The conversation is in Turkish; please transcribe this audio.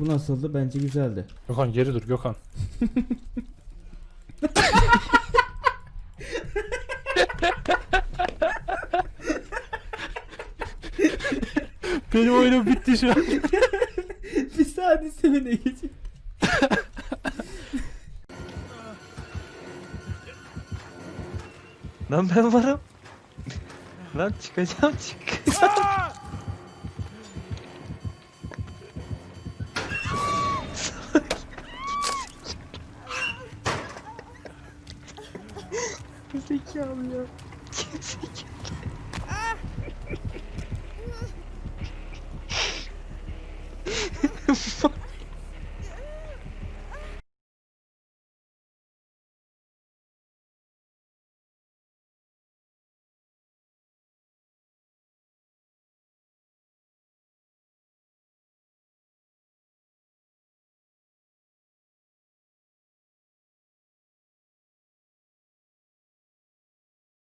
Bu nasıldı? Bence güzeldi. Gökhan geri dur Gökhan. Benim oyunum bitti şu an. bir saniye öne geçin. Lan ben varım. Lan çıkacağım çık. Zekalı ya. Zekalı.